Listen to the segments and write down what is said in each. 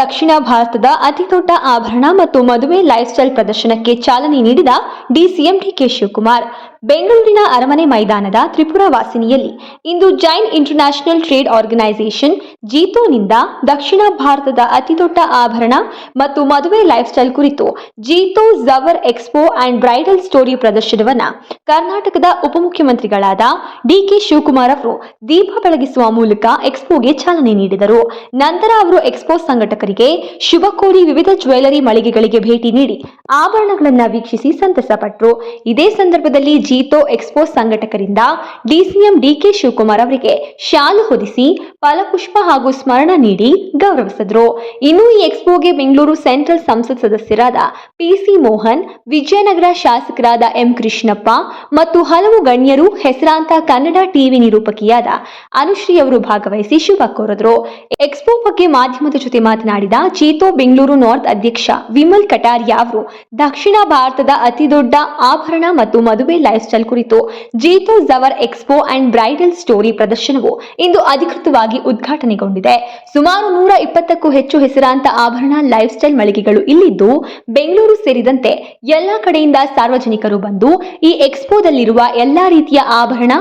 ದಕ್ಷಿಣ ಭಾರತದ ಅತಿದೊಡ್ಡ ಆಭರಣ ಮತ್ತು ಮದುವೆ ಲೈಫ್ ಸ್ಟೈಲ್ ಪ್ರದರ್ಶನಕ್ಕೆ ಚಾಲನೆ ನೀಡಿದ ಡಿಸಿಎಂ ಡಿಕೆ ಶಿವಕುಮಾರ್. ಬೆಂಗಳೂರಿನ ಅರಮನೆ ಮೈದಾನದ ತ್ರಿಪುರ ವಾಸಿನಿಯಲ್ಲಿ ಇಂದು ಜೈನ್ ಇಂಟರ್ನ್ಯಾಷನಲ್ ಟ್ರೇಡ್ ಆರ್ಗನೈಸೇಷನ್ ಜೀತೋನಿಂದ ದಕ್ಷಿಣ ಭಾರತದ ಅತಿದೊಡ್ಡ ಆಭರಣ ಮತ್ತು ಮದುವೆ ಲೈಫ್ ಸ್ಟೈಲ್ ಕುರಿತು JITO Zevar expo and bridal story ಪ್ರದರ್ಶನವನ್ನ ಕರ್ನಾಟಕದ ಉಪಮುಖ್ಯಮಂತ್ರಿಗಳಾದ ಡಿಕೆ ಶಿವಕುಮಾರ್ ಅವರು ದೀಪ ಬೆಳಗಿಸುವ ಮೂಲಕ ಎಕ್ಸ್ಪೋಗೆ ಚಾಲನೆ ನೀಡಿದರು. ನಂತರ ಅವರು ಎಕ್ಸ್ಪೋ ಸಂಘಟಕರಿಗೆ ಶುಭ ಕೋರಿ ವಿವಿಧ ಜ್ಯುವೆಲರಿ ಮಳಿಗೆಗಳಿಗೆ ಭೇಟಿ ನೀಡಿ ಆಭರಣಗಳನ್ನು ವೀಕ್ಷಿಸಿ ಸಂತಸಪಟ್ಟರು ಇದೇ ಸಂದರ್ಭದಲ್ಲಿ ಜೀತೋ ಎಕ್ಸ್ಪೋ ಸಂಘಟಕರಿಂದ ಡಿಸಿಎಂ ಡಿಕೆ ಶಿವಕುಮಾರ್ ಅವರಿಗೆ ಶಾಲು ಹೊದಿಸಿ ಫಲಪುಷ್ಪ ಹಾಗೂ ಸ್ಮರಣ ನೀಡಿ ಗೌರವಿಸಿದರು. ಇನ್ನು ಈ ಎಕ್ಸ್ಪೋಗೆ ಬೆಂಗಳೂರು ಸೆಂಟ್ರಲ್ ಸಂಸತ್ ಸದಸ್ಯರಾದ ಪಿಸಿ ಮೋಹನ್, ವಿಜಯನಗರ ಶಾಸಕರಾದ ಎಂ ಕೃಷ್ಣಪ್ಪ ಮತ್ತು ಹಲವು ಗಣ್ಯರು ಹೆಸರಾಂತ ಕನ್ನಡ ಟಿವಿ ನಿರೂಪಕಿಯಾದ ಅನುಶ್ರೀ ಅವರು ಭಾಗವಹಿಸಿ ಶುಭ ಕೋರಿದ್ರು. ಎಕ್ಸ್ಪೋ ಬಗ್ಗೆ ಮಾಧ್ಯಮದ ಜೊತೆ ಮಾತನಾಡಿದ ಚೀತೋ ಬೆಂಗಳೂರು ನಾರ್ತ್ ಅಧ್ಯಕ್ಷ ವಿಮಲ್ ಕಟಾರಿಯಾ ಅವರು, ದಕ್ಷಿಣ ಭಾರತದ ಅತಿದೊಡ್ಡ ಆಭರಣ ಮತ್ತು ಮದುವೆ ಲೈಫ್ ಸ್ಟೈಲ್ ಕುರಿತು JITO Zevar expo and bridal story ಪ್ರದರ್ಶನವು ಇಂದು ಅಧಿಕೃತವಾಗಿ ಉದ್ಘಾಟನೆಗೊಂಡಿದೆ. ಸುಮಾರು ನೂರ ಇಪ್ಪತ್ತಕ್ಕೂ ಹೆಚ್ಚು ಹೆಸರಾಂತ ಆಭರಣ ಲೈಫ್ ಸ್ಟೈಲ್ ಮಳಿಗೆಗಳು ಇಲ್ಲಿದ್ದು, ಬೆಂಗಳೂರು ಸೇರಿದಂತೆ ಎಲ್ಲಾ ಕಡೆಯಿಂದ ಸಾರ್ವಜನಿಕರು ಬಂದು ಈ ಎಕ್ಸ್ಪೋದಲ್ಲಿರುವ ಎಲ್ಲಾ ರೀತಿಯ ಆಭರಣ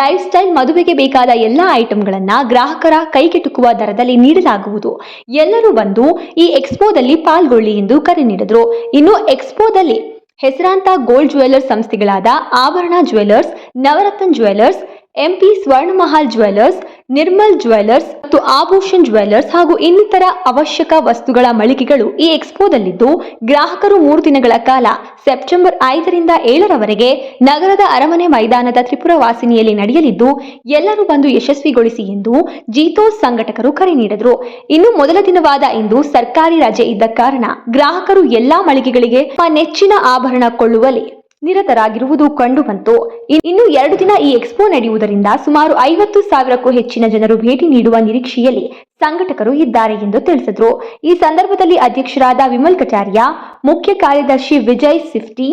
ಲೈಫ್ ಸ್ಟೈಲ್ ಮದುವೆಗೆ ಬೇಕಾದ ಎಲ್ಲಾ ಐಟಂಗಳನ್ನ ಗ್ರಾಹಕರ ಕೈಗೆಟುಕುವ ದರದಲ್ಲಿ ನೀಡಲಾಗುವುದು. ಎಲ್ಲರೂ ಬಂದು ಈ ಎಕ್ಸ್ಪೋದಲ್ಲಿ ಪಾಲ್ಗೊಳ್ಳಿ ಎಂದು ಕರೆ ನೀಡಿದರು. ಇನ್ನು ಎಕ್ಸ್ಪೋದಲ್ಲಿ ಹೆಸರಾಂತ gold jewellers ಸಂಸ್ಥೆಗಳಾದ Abharan jewellers Navaratna jewellers MP Swarnamahal jewellers Nirmal jewellers ಮತ್ತು ಆಭೂಷಣ್ ಜ್ಯುವೆಲರ್ಸ್ ಹಾಗೂ ಇನ್ನಿತರ ಅವಶ್ಯಕ ವಸ್ತುಗಳ ಮಳಿಗೆಗಳು ಈ ಎಕ್ಸ್ಪೋದಲ್ಲಿದ್ದು, ಗ್ರಾಹಕರು ಮೂರು ದಿನಗಳ ಕಾಲ ಸೆಪ್ಟೆಂಬರ್ ಐದರಿಂದ ಏಳರವರೆಗೆ ನಗರದ ಅರಮನೆ ಮೈದಾನದ ತ್ರಿಪುರ ವಾಸಿನಿಯಲ್ಲಿ ನಡೆಯಲಿದ್ದು, ಎಲ್ಲರೂ ಬಂದು ಯಶಸ್ವಿಗೊಳಿಸಿ ಎಂದು ಜೀತೋ ಸಂಘಟಕರು ಕರೆ ನೀಡಿದರು. ಇನ್ನು ಮೊದಲ ದಿನವಾದ ಇಂದು ಸರ್ಕಾರಿ ರಜೆ ಇದ್ದ ಕಾರಣ ಗ್ರಾಹಕರು ಎಲ್ಲಾ ಮಳಿಗೆಗಳಿಗೆ ನೆಚ್ಚಿನ ಆಭರಣ ಕೊಳ್ಳುವಲ್ಲಿ ನಿರತರಾಗಿರುವುದು ಕಂಡುಬಂತು ಇನ್- ಇನ್ನು ಎರಡು ದಿನ ಈ ಎಕ್ಸ್ಪೋ ನಡೆಯುವುದರಿಂದ ಸುಮಾರು ಐವತ್ತು ಸಾವಿರಕ್ಕೂ ಹೆಚ್ಚಿನ ಜನರು ಭೇಟಿ ನೀಡುವ ನಿರೀಕ್ಷೆಯಲ್ಲಿ ಸಂಘಟಕರು ಇದ್ದಾರೆ ಎಂದು ತಿಳಿಸಿದರು. ಈ ಸಂದರ್ಭದಲ್ಲಿ ಅಧ್ಯಕ್ಷರಾದ ವಿಮಲ್ ಕಟಾರಿಯಾ ಮುಖ್ಯ ಕಾರ್ಯದರ್ಶಿ ವಿಜಯ್ ಸಿಫ್ಟಿ,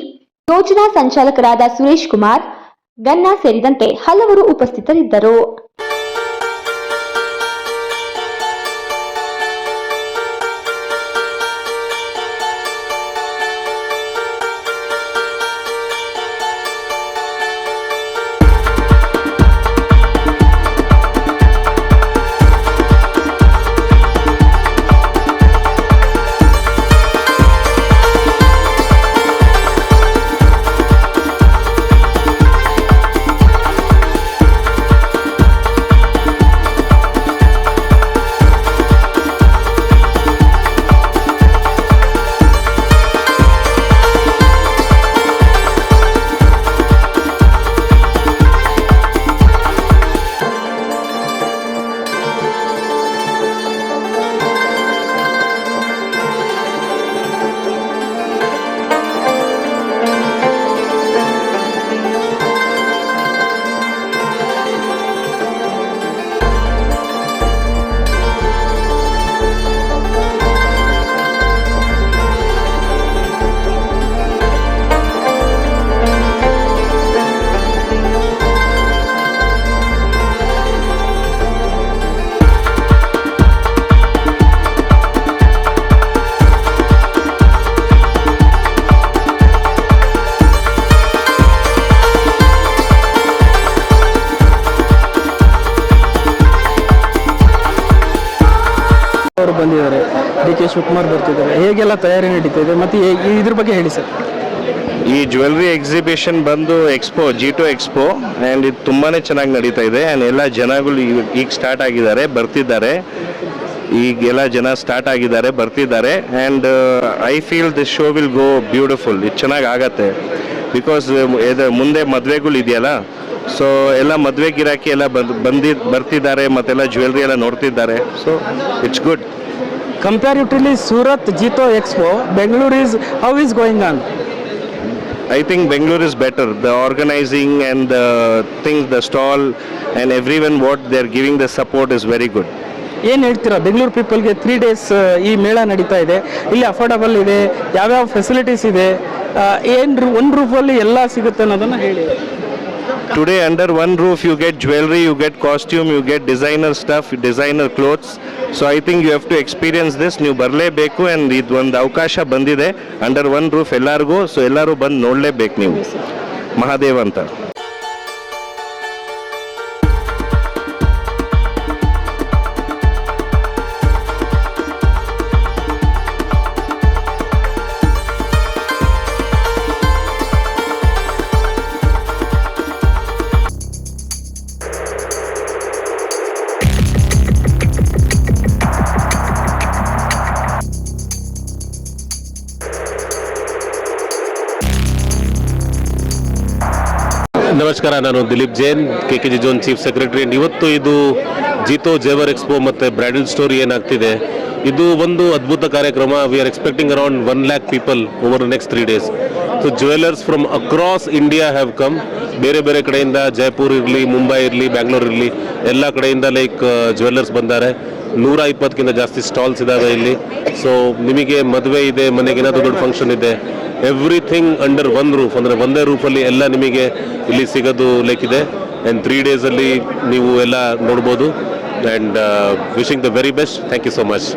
ಯೋಜನಾ ಸಂಚಾಲಕರಾದ ಸುರೇಶ್ ಕುಮಾರ್, ಗನ್ನಾ ಸೇರಿದಂತೆ ಹಲವರು ಉಪಸ್ಥಿತರಿದ್ದರು. ಶಿವಕುಮಾರ್ ಬರ್ತಿದ್ದಾರೆ. ಹೇಗೆಲ್ಲ ತಯಾರಿ ನಡೀತಾ ಇದೆ ಮತ್ತು ಹೇ- ಇದ್ರ ಬಗ್ಗೆ ಹೇಳಿ ಸರ್. ಈ ಜ್ಯುವೆಲ್ರಿ ಎಕ್ಸಿಬಿಷನ್ ಬಂದು expo G to expo and ಇದು ತುಂಬಾ ಚೆನ್ನಾಗಿ ನಡೀತಾ ಇದೆ. ಆ್ಯಂಡ್ ಎಲ್ಲ ಜನಗಳು ಈಗ- ಈಗ ಸ್ಟಾರ್ಟ್ ಆಗಿದ್ದಾರೆ, ಬರ್ತಿದ್ದಾರೆ. ಈಗೆಲ್ಲ ಜನ ಸ್ಟಾರ್ಟ್ ಆಗಿದ್ದಾರೆ, ಬರ್ತಿದ್ದಾರೆ. And I feel this show will go beautiful ಇದು ಚೆನ್ನಾಗಿ ಆಗತ್ತೆ. ಬಿಕಾಸ್ ಇದು ಮುಂದೆ ಮದುವೆಗಳು ಇದೆಯಲ್ಲ ಸೊ ಎಲ್ಲ ಮದುವೆ ಗಿರಾಕಿ ಎಲ್ಲ ಬಂದು ಬಂದಿ ಬರ್ತಿದ್ದಾರೆ, ಮತ್ತೆಲ್ಲ ಜ್ಯುವೆಲ್ರಿ ಎಲ್ಲ ನೋಡ್ತಿದ್ದಾರೆ. So it's good comparatively Surat JITO expo Bengaluru is how is going on I think Bengaluru is better the organising and the things the stall and everyone what they are giving the support is very good ಏನು ಹೇಳ್ತೀರಾ? Bengaluru ಪೀಪಲ್ಗೆ three days ಈ ಮೇಳ ನಡೀತಾ ಇದೆ. ಇಲ್ಲಿ affordable ಇದೆ ಯಾವ್ಯಾವ facilities ಇದೆ ಏನು ಒನ್ ರೂಫಲ್ಲಿ ಎಲ್ಲ ಸಿಗುತ್ತೆ ಅನ್ನೋದನ್ನು ಹೇಳಿ. Today, under one roof, you get jewelry, you get costume, you get designer stuff, designer clothes. So I think you have to experience this. ನೀವು ಬರಲೇಬೇಕು ಆ್ಯಂಡ್ ಇದು ಒಂದು ಅವಕಾಶ ಬಂದಿದೆ ಅಂಡರ್ ಒನ್ ರೂಫ್ ಎಲ್ಲರಿಗೂ ಸೊ ಎಲ್ಲರೂ ಬಂದು ನೋಡಲೇಬೇಕು ನೀವು ಮಹಾದೇವ್ ಅಂತ ನಮಸ್ಕಾರ, ನಾನು Dilip Jain K K G zone chief secretary. ಇವತ್ತು ಇದು ಜೀತೋ ಜೇವರ್ ಎಕ್ಸ್ಪೋ ಮತ್ತು ಬ್ರೈಡಲ್ ಸ್ಟೋರಿ ಏನಾಗ್ತಿದೆ. ಇದು ಒಂದು ಅದ್ಭುತ ಕಾರ್ಯಕ್ರಮ. We are expecting around one lakh people over next three days so jewellers from across India have come ಬೇರೆ ಬೇರೆ ಕಡೆಯಿಂದ ಜೈಪುರ್ ಇರಲಿ, ಮುಂಬೈ ಇರಲಿ, ಬ್ಯಾಂಗ್ಳೂರ್ ಇರಲಿ, ಎಲ್ಲ ಕಡೆಯಿಂದ ಲೈಕ್ ಜ್ಯುವೆಲ್ಲರ್ಸ್ ಬಂದ್ದಾರೆ ನೂರ ಇಪ್ಪತ್ತಕ್ಕಿಂತ ಜಾಸ್ತಿ ಸ್ಟಾಲ್ಸ್ ಇದ್ದಾವೆ ಇಲ್ಲಿ. ಸೊ ನಿಮಗೆ ಮದುವೆ ಇದೆ, ಮನೆಗೆ ಏನಾದರೂ ದೊಡ್ಡ ಫಂಕ್ಷನ್ ಇದೆ. ಎವ್ರಿಥಿಂಗ್ ಅಂಡರ್ ಒನ್ ರೂಫ್ ಅಂದರೆ ಒಂದೇ ರೂಫಲ್ಲಿ ಎಲ್ಲ ನಿಮಗೆ ಇಲ್ಲಿ ಸಿಗೋದು ಲೈಕ್ ಇದೆ. ಆ್ಯಂಡ್ ತ್ರೀ ಡೇಸಲ್ಲಿ ನೀವು ಎಲ್ಲ ನೋಡ್ಬೋದು. And wishing the very best thank you so much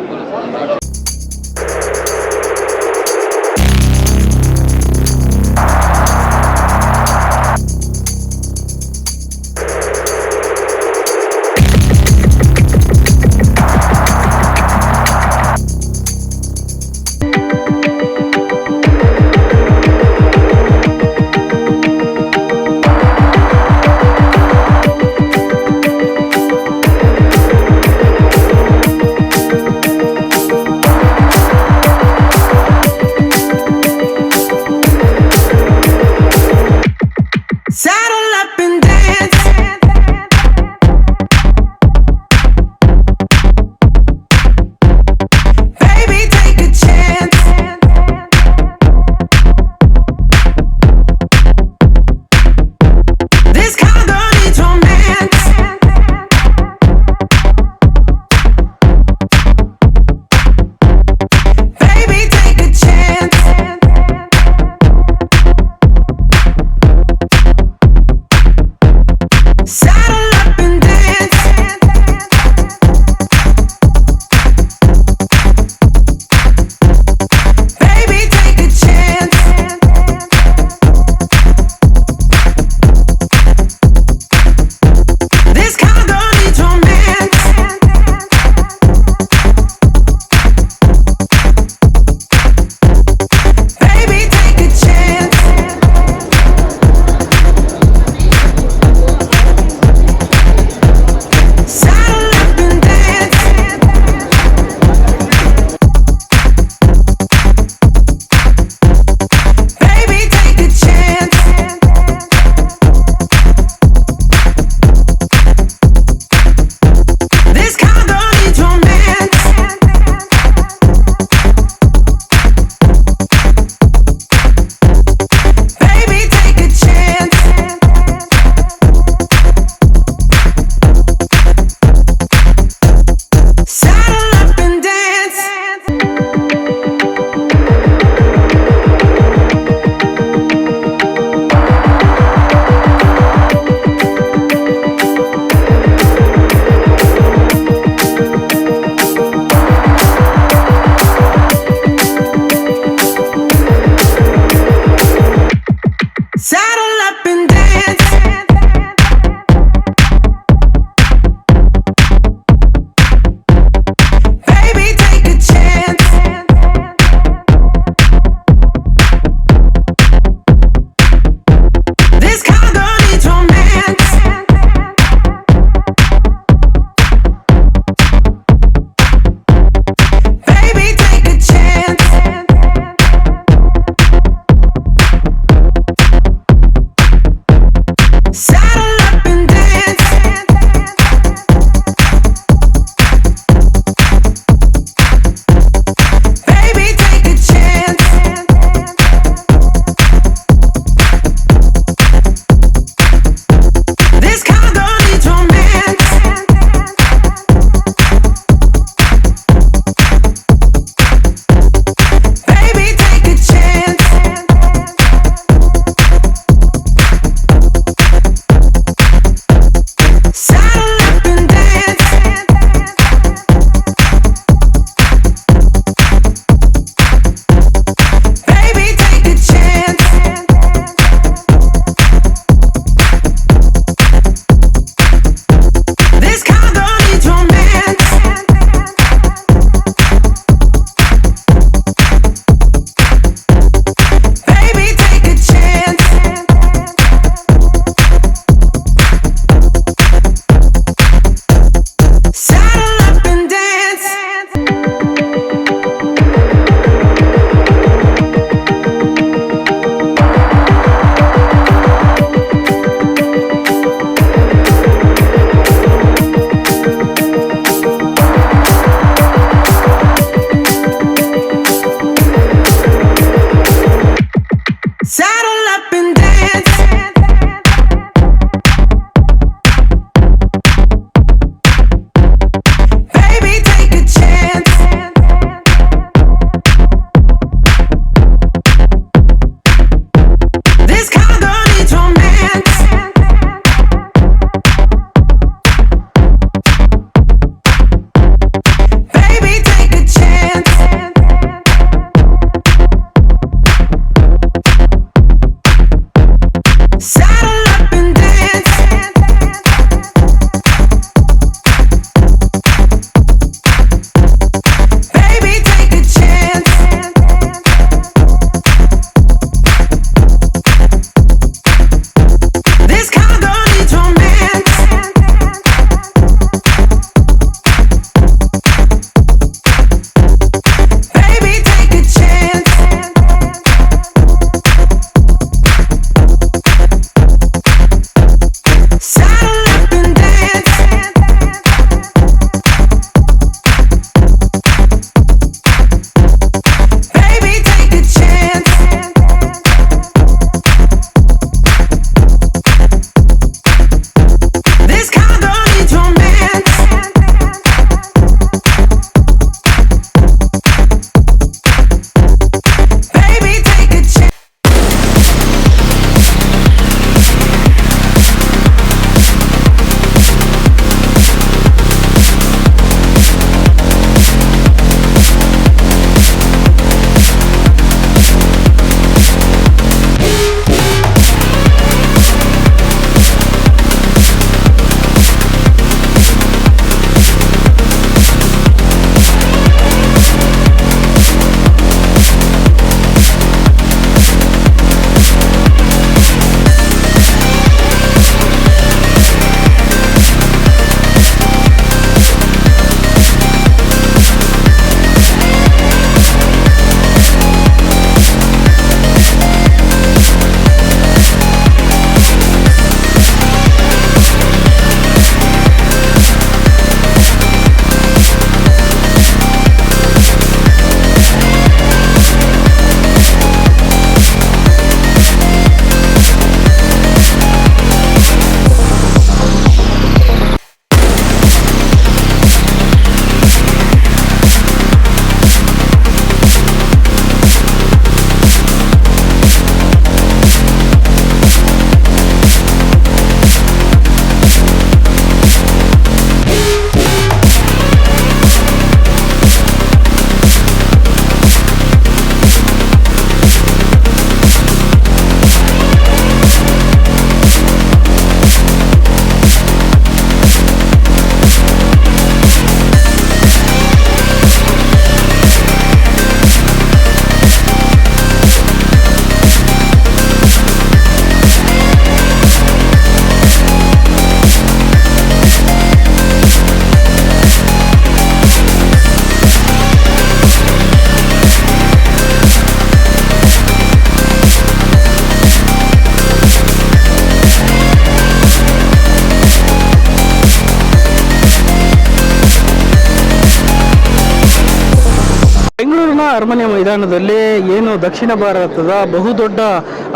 ಬೆಂಗಳೂರಿನ ಅರಮನೆ ಮೈದಾನದಲ್ಲಿ ಏನು ದಕ್ಷಿಣ ಭಾರತದ ಬಹುದೊಡ್ಡ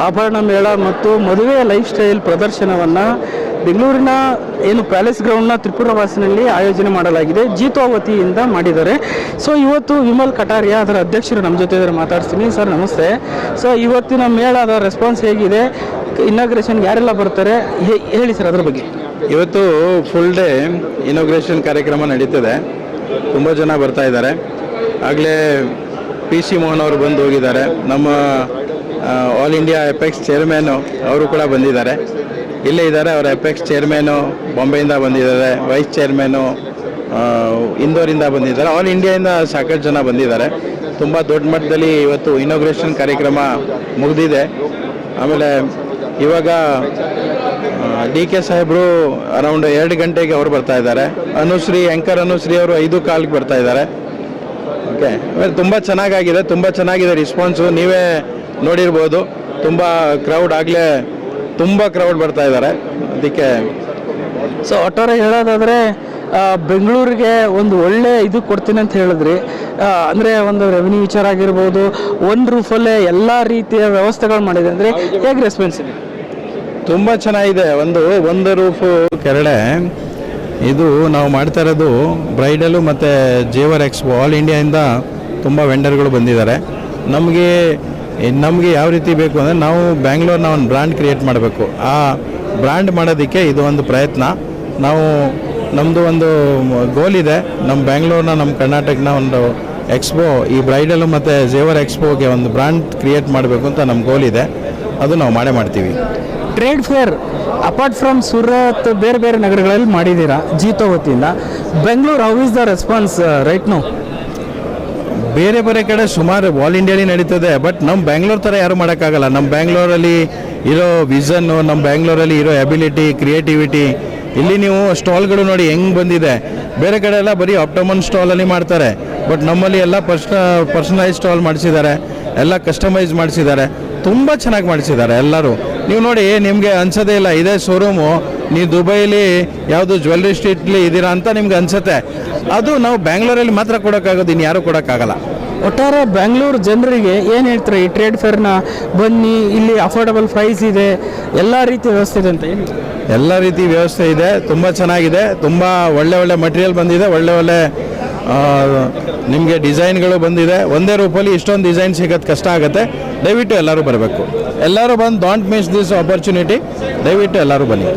ಆಭರಣ ಮೇಳ ಮತ್ತು ಮದುವೆ ಲೈಫ್ ಸ್ಟೈಲ್ ಪ್ರದರ್ಶನವನ್ನು ಬೆಂಗಳೂರಿನ ಏನು ಪ್ಯಾಲೇಸ್ ಗ್ರೌಂಡ್ನ ತ್ರಿಪುರವಾಸಿನಲ್ಲಿ ಆಯೋಜನೆ ಮಾಡಲಾಗಿದೆ. ಜೀತೋ ವತಿಯಿಂದ ಮಾಡಿದ್ದಾರೆ. ಸೊ ಇವತ್ತು ವಿಮಲ್ ಕಟಾರಿಯಾ ಅದರ ಅಧ್ಯಕ್ಷರು ನಮ್ಮ ಜೊತೆ ಮಾತಾಡ್ತೀನಿ ಸರ್, ನಮಸ್ತೆ. ಸೊ ಇವತ್ತಿನ ಮೇಳದ ರೆಸ್ಪಾನ್ಸ್ ಹೇಗಿದೆ? ಇನಾಗ್ರೇಷನ್ಗೆ ಯಾರೆಲ್ಲ ಬರ್ತಾರೆ? ಹೇಳಿ ಸರ್ ಅದ್ರ ಬಗ್ಗೆ. ಇವತ್ತು ಫುಲ್ ಡೇ ಇನಾಗ್ರೇಷನ್ ಕಾರ್ಯಕ್ರಮ ನಡೀತದೆ. ತುಂಬ ಜನ ಬರ್ತಾ ಇದ್ದಾರೆ. ಆಗಲೇ ಪಿ ಸಿ ಮೋಹನ್ ಅವರು ಬಂದು ಹೋಗಿದ್ದಾರೆ. ನಮ್ಮ ಆಲ್ ಇಂಡಿಯಾ ಎಪೆಕ್ಸ್ ಚೇರ್ಮನ್ನು ಅವರು ಕೂಡ ಬಂದಿದ್ದಾರೆ. ಇಲ್ಲೇ ಇದ್ದಾರೆ ಅವರ ಎಪೆಕ್ಸ್ ಚೇರ್ಮನು ಬಾಂಬೆಯಿಂದ ಬಂದಿದ್ದಾರೆ. ವೈಸ್ ಚೇರ್ಮನು ಇಂದೋರಿಂದ ಬಂದಿದ್ದಾರೆ. ಆಲ್ ಇಂಡಿಯಾಯಿಂದ ಸಾಕಷ್ಟು ಜನ ಬಂದಿದ್ದಾರೆ. ತುಂಬ ದೊಡ್ಡ ಮಟ್ಟದಲ್ಲಿ ಇವತ್ತು ಇನೋಗ್ರೇಷನ್ ಕಾರ್ಯಕ್ರಮ ಮುಗಿದಿದೆ. ಆಮೇಲೆ ಇವಾಗ ಡಿ ಕೆ ಸಾಹೇಬರು ಅರೌಂಡ್ ಎರಡು ಗಂಟೆಗೆ ಅವರು ಬರ್ತಾ ಇದ್ದಾರೆ. ಅನುಶ್ರೀ ಎಂಕರ್ ಅನುಶ್ರೀ ಅವರು ಐದು ಕಾಲಿಗೆ ಬರ್ತಾ ಇದ್ದಾರೆ. ಓಕೆ. ತುಂಬ ಚೆನ್ನಾಗಾಗಿದೆ ತುಂಬ ಚೆನ್ನಾಗಿದೆ ರಿಸ್ಪಾನ್ಸು ನೀವೇ ನೋಡಿರ್ಬೋದು. ತುಂಬ ಕ್ರೌಡ್ ಆಗಲೇ ತುಂಬ ಕ್ರೌಡ್ ಬರ್ತಾ ಇದ್ದಾರೆ ಅದಕ್ಕೆ ಸೊ ಒಟ್ಟಾರೆ ಹೇಳೋದಾದರೆ ಬೆಂಗಳೂರಿಗೆ ಒಂದು ಒಳ್ಳೆ ಇದು ಕೊಡ್ತೀನಿ ಅಂತ ಹೇಳಿದ್ರಿ. ಅಂದರೆ ಒಂದು ರೆವಿನ್ಯೂ ವಿಚಾರ ಆಗಿರ್ಬೋದು ಒಂದು ರೂಫಲ್ಲೇ ಎಲ್ಲ ರೀತಿಯ ವ್ಯವಸ್ಥೆಗಳು ಮಾಡಿದೆ. ಅಂದರೆ ಹೇಗೆ ರೆಸ್ಪಾನ್ಸ್ ಇದೆ? ತುಂಬ ಚೆನ್ನಾಗಿದೆ. ಒಂದು ಒಂದು ರೂಫು ಕೆರಳೆ ಇದು ನಾವು ಮಾಡ್ತಾ ಇರೋದು ಬ್ರೈಡಲು ಮತ್ತು ಜೇವರ್ ಎಕ್ಸ್ಪೋ, ಆಲ್ ಇಂಡಿಯಾಯಿಂದ ತುಂಬ ವೆಂಡರ್ಗಳು ಬಂದಿದ್ದಾರೆ. ನಮಗೆ ನಮಗೆ ಯಾವ ರೀತಿ ಬೇಕು ಅಂದರೆ ನಾವು ಬ್ಯಾಂಗ್ಳೂರ್ನ ಒಂದು ಬ್ರ್ಯಾಂಡ್ ಕ್ರಿಯೇಟ್ ಮಾಡಬೇಕು. ಆ ಬ್ರ್ಯಾಂಡ್ ಮಾಡೋದಕ್ಕೆ ಇದು ಒಂದು ಪ್ರಯತ್ನ. ನಾವು ನಮ್ಮದು ಒಂದು ಗೋಲ್ ಇದೆ. ನಮ್ಮ ಬ್ಯಾಂಗ್ಳೂರ್ನ ನಮ್ಮ ಕರ್ನಾಟಕನ ಒಂದು ಎಕ್ಸ್ಪೋ, ಈ ಬ್ರೈಡಲು ಮತ್ತು ಜೇವರ್ ಎಕ್ಸ್ಪೋಗೆ ಒಂದು ಬ್ರ್ಯಾಂಡ್ ಕ್ರಿಯೇಟ್ ಮಾಡಬೇಕು ಅಂತ ನಮ್ಮ ಗೋಲ್ ಇದೆ. ಅದು ನಾವು ಮಾಡೇ ಮಾಡ್ತೀವಿ. Trade fair apart from Surat ಬೇರೆ ಬೇರೆ ನಗರಗಳಲ್ಲಿ ಮಾಡಿದ್ದೀರಾ? ಜೀತೋ ವತಿಯಿಂದ. Bengaluru how is the response right no ಬೇರೆ ಬೇರೆ ಕಡೆ ಸುಮಾರು ಆಲ್ ಇಂಡಿಯಾಲಿ ನಡೀತದೆ ಬಟ್ ನಮ್ಮ ಬ್ಯಾಂಗ್ಳೂರ್ ಥರ ಯಾರು ಮಾಡೋಕ್ಕಾಗಲ್ಲ. ನಮ್ಮ ಬ್ಯಾಂಗ್ಳೂರಲ್ಲಿ ಇರೋ ವಿಷನ್ನು ನಮ್ಮ ಬ್ಯಾಂಗ್ಳೂರಲ್ಲಿ ಇರೋ ಎಬಿಲಿಟಿ ಕ್ರಿಯೇಟಿವಿಟಿ ಇಲ್ಲಿ ನೀವು ಸ್ಟಾಲ್ಗಳು ನೋಡಿ ಹೆಂಗೆ ಬಂದಿದೆ. ಬೇರೆ ಕಡೆ ಎಲ್ಲ ಬರೀ ಆಪ್ಟಮನ್ ಸ್ಟಾಲಲ್ಲಿ ಮಾಡ್ತಾರೆ ಬಟ್ ನಮ್ಮಲ್ಲಿ ಎಲ್ಲ ಪರ್ಸ್ನ ಪರ್ಸನಲೈಸ್ ಸ್ಟಾಲ್ ಮಾಡಿಸಿದ್ದಾರೆ, ಎಲ್ಲ ಕಸ್ಟಮೈಸ್ ಮಾಡಿಸಿದ್ದಾರೆ, ತುಂಬ ಚೆನ್ನಾಗಿ ಮಾಡಿಸಿದ್ದಾರೆ ಎಲ್ಲರೂ. ನೀವು ನೋಡಿ ನಿಮಗೆ ಅನ್ಸೋದೇ ಇಲ್ಲ ಇದೇ ಶೋರೂಮು ನೀವು ದುಬೈಲಿ ಯಾವುದು ಜ್ಯುವೆಲ್ರಿ ಸ್ಟ್ರೀಟ್ಲಿ ಇದ್ದೀರಾ ಅಂತ ನಿಮ್ಗೆ ಅನ್ಸುತ್ತೆ. ಅದು ನಾವು ಬ್ಯಾಂಗ್ಳೂರಲ್ಲಿ ಮಾತ್ರ ಕೊಡೋಕ್ಕಾಗೋದು ಇನ್ನು ಯಾರೂ ಕೊಡೋಕ್ಕಾಗಲ್ಲ. ಒಟ್ಟಾರೆ ಬೆಂಗಳೂರು ಜನರಿಗೆ ಏನು ಹೇಳ್ತಾರೆ ಈ ಟ್ರೇಡ್ ಫೇರ್ನ ಬನ್ನಿ ಇಲ್ಲಿ ಅಫೋರ್ಡಬಲ್ ಪ್ರೈಸ್ ಇದೆ ಎಲ್ಲ ರೀತಿ ವ್ಯವಸ್ಥೆ ಇದೆ ಅಂತ ಏನು ಎಲ್ಲ ರೀತಿ ವ್ಯವಸ್ಥೆ ಇದೆ ತುಂಬ ಚೆನ್ನಾಗಿದೆ ತುಂಬ ಒಳ್ಳೆ ಒಳ್ಳೆ ಮಟೀರಿಯಲ್ ಬಂದಿದೆ ಒಳ್ಳೆ ಒಳ್ಳೆ ನಿಮಗೆ ಡಿಸೈನ್ಗಳು ಬಂದಿದೆ. ಒಂದೇ ರೂಪಲ್ಲಿ ಇಷ್ಟೊಂದು ಡಿಸೈನ್ ಸಿಗೋದು ಕಷ್ಟ ಆಗುತ್ತೆ. ದಯವಿಟ್ಟು ಎಲ್ಲರೂ ಬರಬೇಕು. ಎಲ್ಲರೂ ಬಂದು ಡಾಂಟ್ ಮಿಸ್ ದಿಸ್ ಆಪರ್ಚುನಿಟಿ ದಯವಿಟ್ಟು ಎಲ್ಲರೂ ಬನ್ನಿ.